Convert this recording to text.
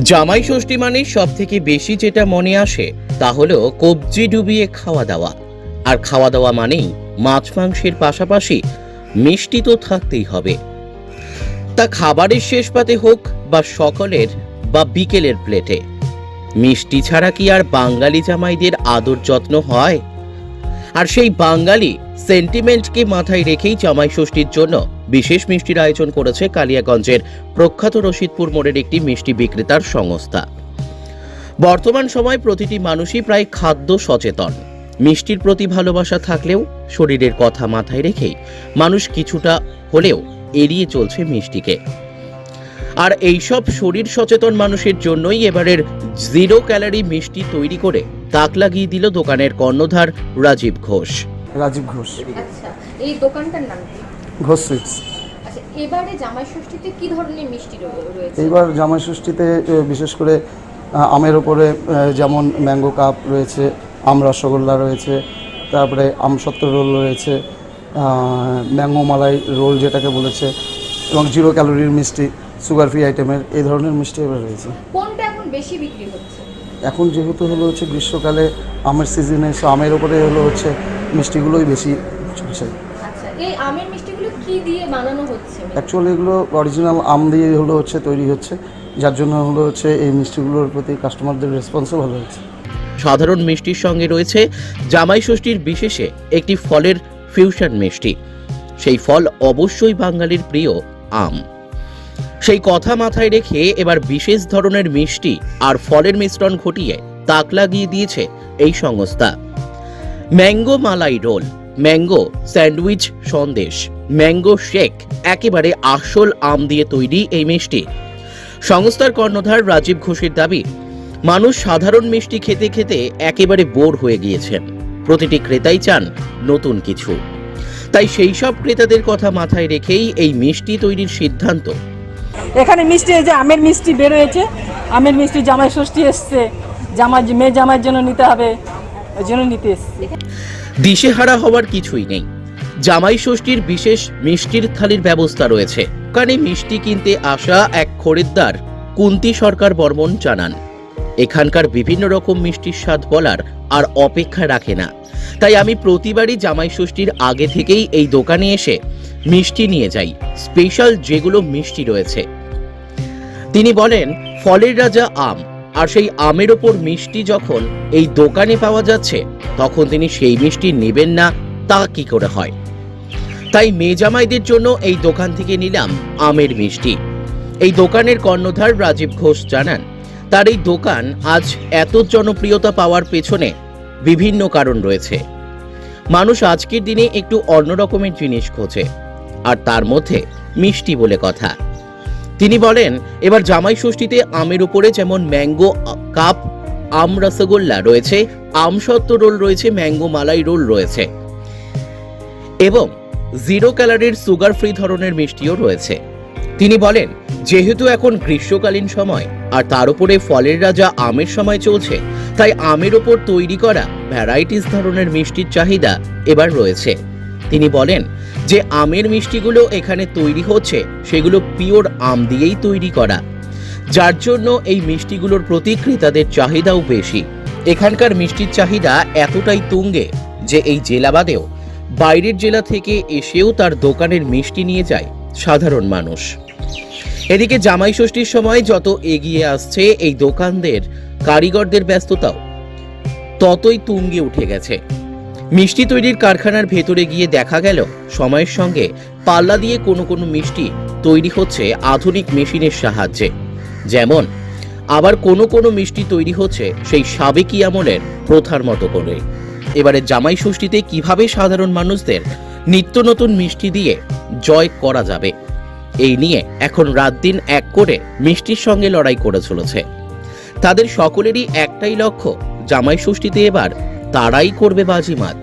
জামাই ষষ্ঠী মানে সব থেকে বেশি যেটা মনে আসে, তা হলো কবজি ডুবিয়ে খাওয়া দাওয়া। আর খাওয়া দাওয়া মানেই মাছ মাংসের পাশাপাশি মিষ্টি তো থাকতেই হবে। তা খাবারের শেষ পাতে হোক বা সকালের বা বিকেলের প্লেটে। মিষ্টি ছাড়া কি আর বাঙালি জামাইদের আদর যত্ন হয়? আর সেই বাঙালি সেন্টিমেন্টকে মাথায় রেখেই জামাই ষষ্ঠীর জন্য বিশেষ মিষ্টির আয়োজন করেছে কালিয়াগঞ্জের প্রখ্যাত রশিদপুর মোড়ের একটি মিষ্টি বিক্রেতার সংস্থা। বর্তমান সময় প্রতিটি মানুষই প্রায় খাদ্য সচেতন। মিষ্টির প্রতি ভালোবাসা থাকলেও শরীরের কথা মাথায় রেখেই মানুষ কিছুটা হলেও এড়িয়ে চলছে মিষ্টিকে। আর এইসব শরীর সচেতন মানুষের জন্যই এবারের জিরো ক্যালারি মিষ্টি তৈরি করে তাক লাগিয়ে দিল দোকানের কর্ণধার রাজীব ঘোষ। রাজীব ঘোষ। আচ্ছা এই দোকানটার নাম কি? ঘোষ সুইটস। আচ্ছা এবারে জামাই ষষ্ঠীতে কি ধরনের মিষ্টি রয়েছে? এইবার জামাই ষষ্ঠীতে বিশেষ করে আমের ওপরে যেমন ম্যাঙ্গো কাপ রয়েছে আম রসগোল্লা রয়েছে তারপরে আমসত্ত্ব রোল রয়েছে ম্যাঙ্গো মালাই রোল যেটাকে বলেছে এবং জিরো ক্যালোরির মিষ্টি সুগার ফ্রি আইটেমের এই ধরনের মিষ্টি এবার রয়েছে। কোনটা এখন বেশি বিক্রি হচ্ছে? এখন যেহেতু হলো হচ্ছে গ্রীষ্মকালে আমের সিজনে সো আমের ওপরে হলো হচ্ছে মিষ্টিগুলোই বেশি চলছে। আচ্ছা এই আমের মিষ্টিগুলো কি দিয়ে বানানো হচ্ছে? অ্যাকচুয়ালি এগুলো অরিজিনাল আম দিয়ে হলো হচ্ছে তৈরি হচ্ছে। যার জন্য হলো হচ্ছে এই মিষ্টিগুলোর প্রতি কাস্টমারদের রেসপন্সও ভালো হচ্ছে। সাধারণ মিষ্টির সঙ্গে রয়েছে জামাই ষষ্ঠীর বিশেষে একটি ফলের ফিউশন মিষ্টি। সেই ফল অবশ্যই বাঙালির প্রিয় আম। সেই কথা মাথায় রেখে এবার বিশেষ ধরনের মিষ্টি আর ফলের মিশ্রণ ঘটিয়ে তাক লাগিয়ে দিয়েছে এই সংস্থা। Mango malai roll, mango sandwich sandesh, mango shake একেবারে আসল আম দিয়ে তৈরি এই মিষ্টি। সংস্থার কর্ণধার রাজীব ঘোষের দাবি, মানুষ সাধারণ মিষ্টি খেতে খেতে একেবারে বোর হয়ে গিয়েছেন। প্রতিটি ক্রেতাই চান নতুন কিছু। তাই সেই সব ক্রেতাদের কথা মাথায় রেখেই এই মিষ্টি তৈরির সিদ্ধান্ত এখানে মিষ্টি এই যে আমের মিষ্টি বেরোয়েছে, আমের মিষ্টি জামাই ষষ্ঠী এসছে। জামাই মেয়ে জামাইয়ের জন্য নিতে হবে, ওই জন্য নিতে এসছি। দিশেহারা হওয়ার কিছুই নেই। জামাই ষষ্ঠীর বিশেষ মিষ্টির থালির ব্যবস্থা রয়েছে। কানে মিষ্টি কিনতে আসা এক খরিদ্দার, কুন্তি সরকার বর্মন জানান, এখানকার বিভিন্ন রকম মিষ্টির স্বাদ বলার আর অপেক্ষা রাখে না। তাই আমি প্রতিবারই জামাই ষষ্ঠীর আগে থেকেই এই দোকানে এসে মিষ্টি নিয়ে যাই। স্পেশাল যেগুলো মিষ্টি রয়েছে। তিনি বলেন, ফলের রাজা আম, আর সেই আমের ওপর মিষ্টি যখন এই দোকানে পাওয়া যাচ্ছে, তখন তিনি সেই মিষ্টি নেবেন না, তা কি করে হয়? তাই মেজামাইদের জন্য এই দোকান থেকে নিলাম আমের মিষ্টি। এই দোকানের কর্ণধার রাজীব ঘোষ জানান, তার এই দোকান আজ এত জনপ্রিয়তা পাওয়ার পেছনে বিভিন্ন কারণ রয়েছে। মানুষ আজকের দিনে একটু অন্য রকমের জিনিস খোঁজে, আর তার মধ্যে মিষ্টি বলে কথা। তিনি বলেন, এবার জামাই ষষ্ঠীতে আমের উপরে যেমন ম্যাঙ্গো কাপ, আম রসগোল্লা রয়েছে আমসত্ত্ব রোল রয়েছে, ম্যাঙ্গো মালাই রোল রয়েছে এবং জিরো ক্যালারির সুগার ফ্রি ধরনের মিষ্টিও রয়েছে। তিনি বলেন, যেহেতু এখন গ্রীষ্মকালীন সময় আর তার উপরে ফলের রাজা আমের সময় চলছে, তাই আমের ওপর তৈরি করা ভ্যারাইটিস ধরনের মিষ্টির চাহিদা এবার রয়েছে। তিনি বলেন যে আমের মিষ্টিগুলো এখানে তৈরি হচ্ছে, সেগুলো পিওর আম দিয়েই তৈরি করা। যার জন্য এই মিষ্টিগুলোর প্রতি ক্রেতাদের চাহিদাও বেশি। এখানকার মিষ্টির চাহিদা এতটাই তুঙ্গে যে এই জেলা বাদেও বাইরের জেলা থেকে এসেও তার দোকানের মিষ্টি নিয়ে যায় সাধারণ মানুষ। এদিকে জামাই ষষ্ঠীর সময় যত এগিয়ে আসছে এই দোকানদের, কারিগরদের ব্যস্ততাও ততই তুঙ্গে উঠে গেছে। মিষ্টি তৈরির কারখানার ভেতরে গিয়ে দেখা গেল, সময়ের সঙ্গে পাল্লা দিয়ে কোনো কোনো মিষ্টি তৈরি হচ্ছে আধুনিক মেশিনের সাহায্যে। যেমন, আবার কোনো কোনো মিষ্টি তৈরি হচ্ছে সেই সাবেকি আমলের প্রথার মতো করে। এবারে জামাই ষষ্ঠীতে কীভাবে সাধারণ মানুষদের নিত্য নতুন মিষ্টি দিয়ে জয় করা যাবে, এই নিয়ে এখন রাত দিন এক করে মিষ্টির সঙ্গে লড়াই করে চলেছে। তাদের সকলেরই একটাই লক্ষ্য, জামাই ষষ্ঠীতে এবার তারাই করবে বাজিমাত।